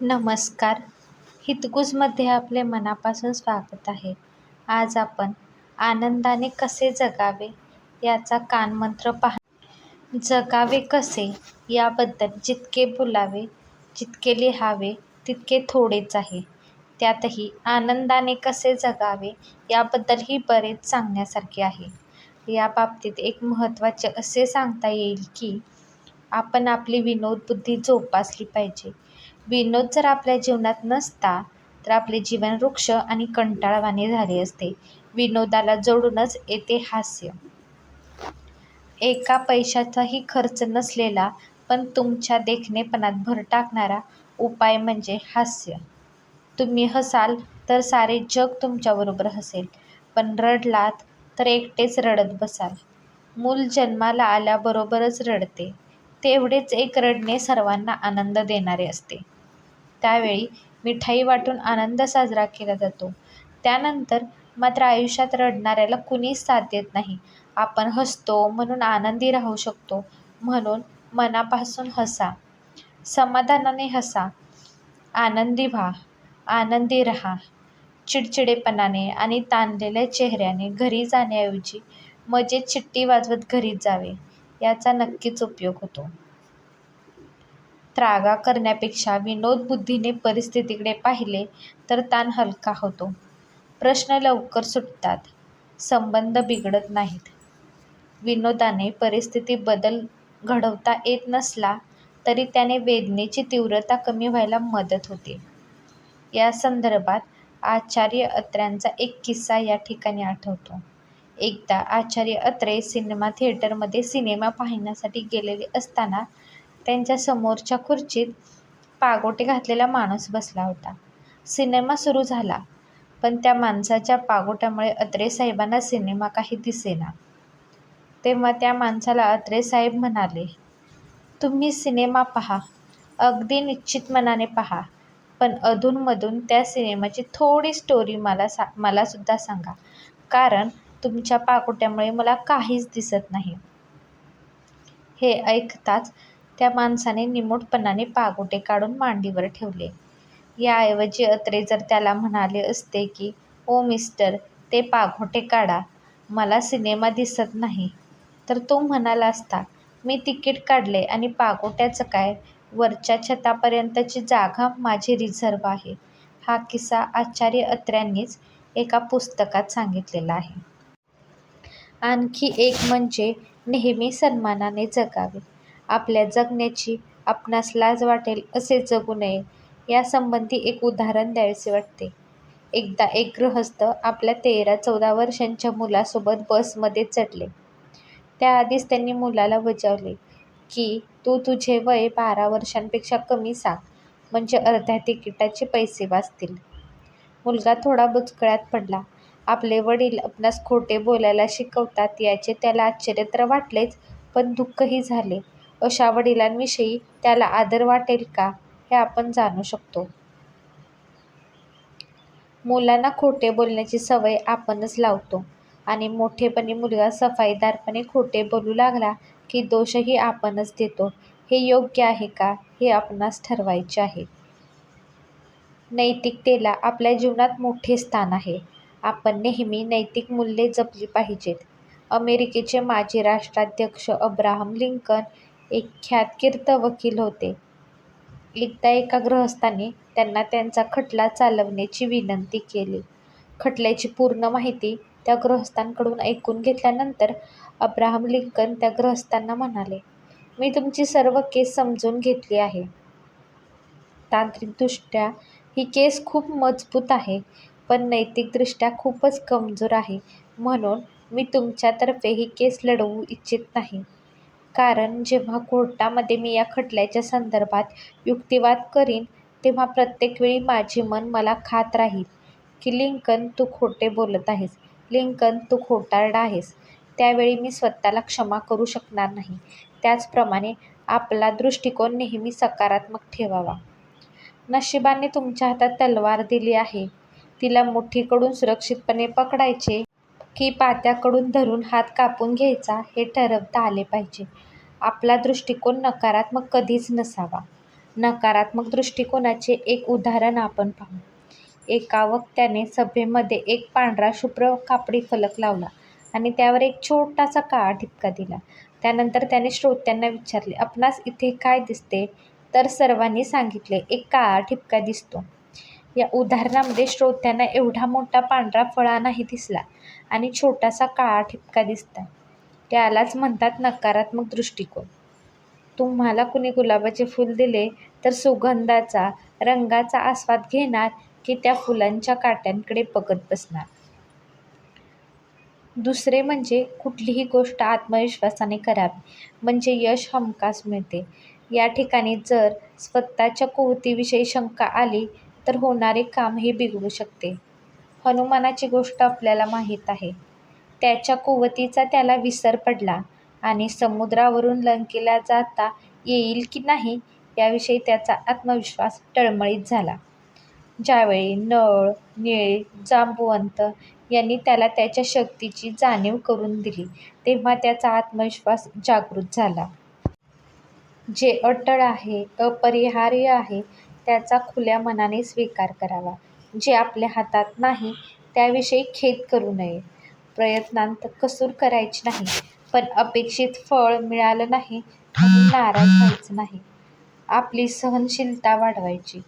नमस्कार. हितगुजमध्ये आपले मनापासून स्वागत आहे. आज आपण आनंदाने कसे जगावे याचा कानमंत्र पाह जगावे कसे याबद्दल जितके बोलावे जितके लिहावे तितके थोडेच आहे. त्यातही आनंदाने कसे जगावे याबद्दलही बरेच सांगण्यासारखे आहे. या बाबतीत एक महत्त्वाचे असे सांगता येईल की आपण आपली विनोदबुद्धी जोपासली पाहिजे. विनोद जर आपल्या जीवनात नसता तर आपले जीवन वृक्ष आणि कंटाळवाणे झाले असते. विनोदाला जोडूनच येते हास्य. एका पैशाचाही खर्च नसलेला पण तुमच्या देखणेपणात भर टाकणारा उपाय म्हणजे हास्य. तुम्ही हसाल तर सारे जग तुमच्याबरोबर हसेल पण रडलात तर एकटेच रडत बसाल. मूल जन्माला आल्याबरोबरच रडते. तेवढेच एक रडणे सर्वांना आनंद देणारे असते. त्यावेळी मिठाई वाटून आनंद साजरा केला जातो. त्यानंतर मात्र आयुष्यात रडणाऱ्याला कुणीच साथ देत नाही. आपण हसतो म्हणून आनंदी राहू शकतो म्हणून मनापासून हसा. समाधानाने हसा. आनंदी व्हा. आनंदी राहा. चिडचिडेपणाने आणि ताणलेल्या चेहऱ्याने घरी जाण्याऐवजी मजेत चिठ्ठी वाजवत घरी जावे याचा नक्कीच उपयोग होतो. त्रागा करण्यापेक्षा विनोदबुद्धीने परिस्थितीकडे पाहिले तर ताण हलका होतो. प्रश्न लवकर सुटतात. संबंध बिघडत नाहीत. विनोदाने परिस्थिती बदल घडवता येत नसला तरी त्याने वेदनेची तीव्रता कमी व्हायला मदत होते. या संदर्भात आचार्य अत्र्यांचा एक किस्सा या ठिकाणी आठवतो. एकदा आचार्य अत्रे सिनेमा थिएटरमध्ये सिनेमा पाहण्यासाठी गेलेले असताना त्यांच्या समोरच्या खुर्चीत पागोटे घातलेला माणूस बसला होता. सिनेमा सुरू झाला पण त्या माणसाच्या पागोट्यामुळे अत्रेसाहेबांना सिनेमा काही दिसेना. तेव्हा त्या माणसाला अत्रेसाहेब म्हणाले तुम्ही सिनेमा पहा अगदी निश्चित मनाने पहा पण अधूनमधून त्या सिनेमाची थोडी स्टोरी मला सा मलासुद्धा सांगा कारण तुमच्या पागोट्यामुळे मला काहीच दिसत नाही. हे ऐकताच त्या माणसाने निमूटपणाने पागोटे काढून मांडीवर ठेवले. याऐवजी अत्रे जर त्याला म्हणाले असते की ओ मिस्टर ते पागोटे काढा. मला सिनेमा दिसत नाही. तर तो म्हणाला असता मी तिकीट काढले आणि पागोट्याचं काय? वरच्या छतापर्यंतची जागा माझी रिझर्व आहे. हा किस्सा आचार्य अत्र्यांनीच एका पुस्तकात सांगितलेला आहे. आणखी एक म्हणजे नेहमी सन्मानाने जगावे. आपल्या जगण्याची आपणास लाज वाटेल असे जगू नये यासंबंधी एक उदाहरण द्यावेसे वाटते. एकदा एक गृहस्थ आपल्या तेरा चौदा वर्षांच्या मुलासोबत बसमध्ये चढले. त्याआधीच त्यांनी मुलाला बजावले की तू तुझे वय बारा वर्षांपेक्षा कमी सांग म्हणजे अर्ध्या तिकिटाचे पैसे वाचतील. मुलगा थोडा बुचकळ्यात पडला. आपले वडील आपणास खोटे बोलायला शिकवतात याचे त्याला आश्चर्य तर वाटलेच पण दुःखही झाले. अशा वडिलांविषयी त्याला आदर वाटेल का हे आपण जाणू शकतो. मुलांना खोटे बोलण्याची सवय आपणच लावतो आणि मोठेपणी मुलगा सफाईदारपणे खोटे बोलू लागला की दोषही आपणच देतो. हे योग्य आहे का हे आपणास ठरवायचे आहे. नैतिकतेला आपल्या जीवनात मोठे स्थान आहे. आपण नेहमी नैतिक मूल्ये जपली पाहिजेत. अमेरिकेचे माजी राष्ट्राध्यक्ष अब्राहम लिंकन एक ख्यातकीर्त वकील होते. एकदा एका गृहस्थाने त्यांना त्यांचा खटला चालवण्याची विनंती केली. खटल्याची पूर्ण माहिती त्या गृहस्थांकडून ऐकून घेतल्यानंतर अब्राहम लिंकन त्या गृहस्थांना म्हणाले मी तुमची सर्व केस समजून घेतली आहे. तांत्रिकदृष्ट्या ही केस खूप मजबूत आहे पण नैतिकदृष्ट्या खूपच कमजोर आहे. म्हणून मी तुमच्यातर्फे ही केस लढवू इच्छित नाही. कारण जेव्हा कोर्टामध्ये मी या खटल्याच्या संदर्भात युक्तिवाद करीन तेव्हा प्रत्येक वेळी माझे मन मला खात राहील की लिंकन तू खोटे बोलत आहेस लिंकन तू खोटारडा आहेस. त्यावेळी मी स्वतःला क्षमा करू शकणार नाही. त्याचप्रमाणे आपला दृष्टिकोन नेहमी सकारात्मक ठेवावा. नशिबाने तुमच्या हातात तलवार दिली आहे. तिला मुठीकडून सुरक्षितपणे पकडायचे की पात्याकडून धरून हात कापून घ्यायचा हे ठरवता आले पाहिजे आपला दृष्टिकोन नकारात्मक कधीच नसावा नकारात्मक दृष्टिकोनाचे एक उदाहरण आपण पाहू. एका वक्त्याने सभेमध्ये एक पांढरा शुभ्र कापडी फलक लावला आणि त्यावर एक छोटासा काळा ठिपका दिला. त्यानंतर त्याने श्रोत्यांना विचारले, आपणास इथे काय दिसते? तर सर्वांनी सांगितले, एक काळा ठिपका दिसतो. या उदाहरणामध्ये श्रोत्यांना एवढा मोठा पांढरा फळा नाही दिसला आणि छोटासा काळा ठिपका दिसला. त्यालाच म्हणतात नकारात्मक दृष्टिकोन. तुम्हाला कुणी गुलाबाचे फूल दिले तर सुगंधाचा, रंगाचा आस्वाद घेणार की त्या फुलांच्या काट्यांकडे बघत बसणार? दुसरे म्हणजे कुठलीही गोष्ट आत्मविश्वासाने करावी म्हणजे यश हमखास मिळते. या ठिकाणी जर स्वतःच्या कुवतीविषयी शंका आली तर होणारे कामही बिघडू शकते. हनुमानाची गोष्ट आपल्याला माहीत आहे. त्याच्या कुवतीचा त्याला विसर पडला आणि समुद्रावरून लंकेला जाता येईल की नाही याविषयी त्याचा आत्मविश्वास टळमळीत झाला. ज्यावेळी नळ, निळे जांबुवंत यांनी त्याला त्याच्या शक्तीची जाणीव करून दिली तेव्हा त्याचा आत्मविश्वास जागृत झाला. जे अटळ आहे, अपरिहार्य आहे त्याचा खुल्या मनाने स्वीकार करावा. जे आपल्या हातात नाही त्याविषयी खेद करू नये. प्रयत्नांत कसूर करायची नाही पण अपेक्षित फळ मिळालं नाही म्हणून नाराज व्हायचं नाही. आपली सहनशीलता वाढवायची.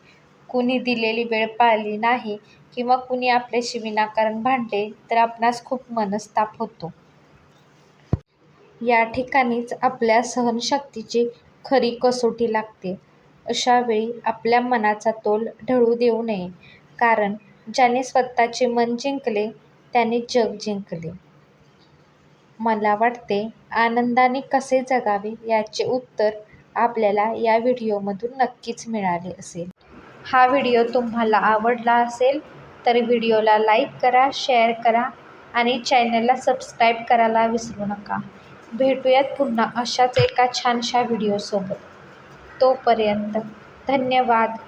कुणी दिलेली वेळ पाळली नाही किंवा कुणी आपल्याशी विनाकारण भांडले तर आपणास खूप मनस्ताप होतो. या ठिकाणीच आपल्या सहनशक्तीची खरी कसोटी लागते. अशावेळी आपल्या मनाचा तोल ढळू देऊ नये कारण ज्याने स्वतःचे मन जिंकले त्याने जग जिंकले. मला वाटते आनंदाने कसे जगावे याचे उत्तर आपल्याला या व्हिडिओमधून नक्कीच मिळाले असेल. हा व्हिडिओ तुम्हाला आवडला असेल तर व्हिडिओला लाईक करा, शेअर करा आणि चॅनलला सबस्क्राईब करायला विसरू नका. भेटूयात पुन्हा अशाच एका छानशा व्हिडिओसोबत. तोपर्यंत धन्यवाद.